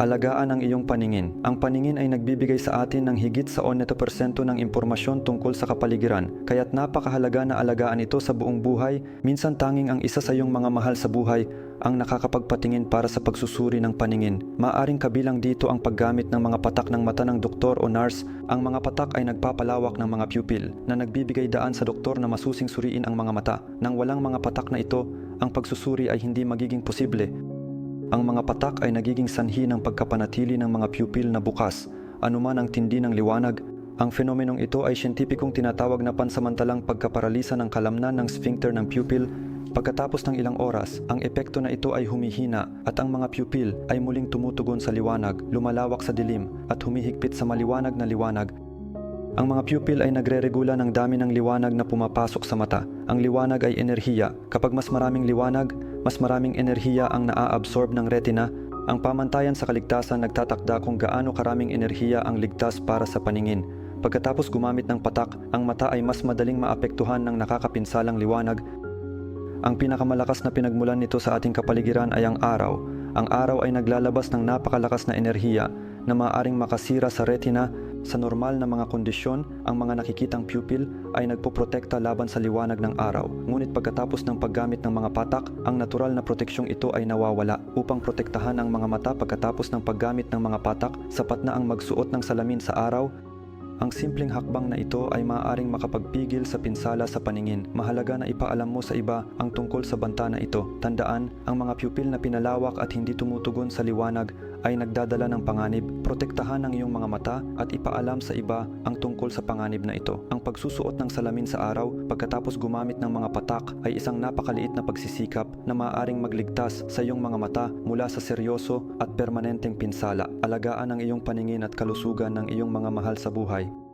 Alagaan ang iyong paningin. Ang paningin ay nagbibigay sa atin ng higit sa 90% ng impormasyon tungkol sa kapaligiran, kaya't napakahalaga na alagaan ito sa buong buhay. Minsan tanging ang isa sa iyong mga mahal sa buhay ang nakakapagpatingin para sa pagsusuri ng paningin. Maaring kabilang dito ang paggamit ng mga patak ng mata ng doktor o nurse. Ang mga patak ay nagpapalawak ng mga pupil na nagbibigay daan sa doktor na masusing suriin ang mga mata. Nang walang mga patak na ito, ang pagsusuri ay hindi magiging posible. Ang mga patak ay nagiging sanhi ng pagkapanatili ng mga pupil na bukas, anuman ang tindi ng liwanag. Ang fenomenong ito ay siyentipikong tinatawag na pansamantalang pagkaparalisa ng kalamnan ng sphincter ng pupil. Pagkatapos ng ilang oras, ang epekto na ito ay humihina at ang mga pupil ay muling tumutugon sa liwanag, lumalawak sa dilim at humihigpit sa maliwanag na liwanag ang mga pupil ay nagre-regula ng dami ng liwanag na pumapasok sa mata. Ang liwanag ay enerhiya. Kapag mas maraming liwanag, mas maraming enerhiya ang naa-absorb ng retina. Ang pamantayan sa kaligtasan nagtatakda kung gaano karaming enerhiya ang ligtas para sa paningin. Pagkatapos gumamit ng patak, ang mata ay mas madaling maapektuhan ng nakakapinsalang liwanag. Ang pinakamalakas na pinagmulan nito sa ating kapaligiran ay ang araw. Ang araw ay naglalabas ng napakalakas na enerhiya na maaaring makasira sa retina sa normal na mga kondisyon, ang mga nakikitang pupil ay nagpoprotekta laban sa liwanag ng araw. Ngunit pagkatapos ng paggamit ng mga patak, ang natural na proteksyong ito ay nawawala. Upang protektahan ang mga mata pagkatapos ng paggamit ng mga patak, sapat na ang magsuot ng salamin sa araw ang simpleng hakbang na ito ay maaaring makapagpigil sa pinsala sa paningin. Mahalaga na ipaalam mo sa iba ang tungkol sa banta na ito. Tandaan, ang mga pupil na pinalawak at hindi tumutugon sa liwanag ay nagdadala ng panganib. Protektahan ang iyong mga mata at ipaalam sa iba ang tungkol sa panganib na ito. Ang pagsusuot ng salamin sa araw pagkatapos gumamit ng mga patak ay isang napakaliit na pagsisikap na maaaring magligtas sa iyong mga mata mula sa seryoso at permanenteng pinsala. Alagaan ang iyong paningin at kalusugan ng iyong mga mahal sa buhay.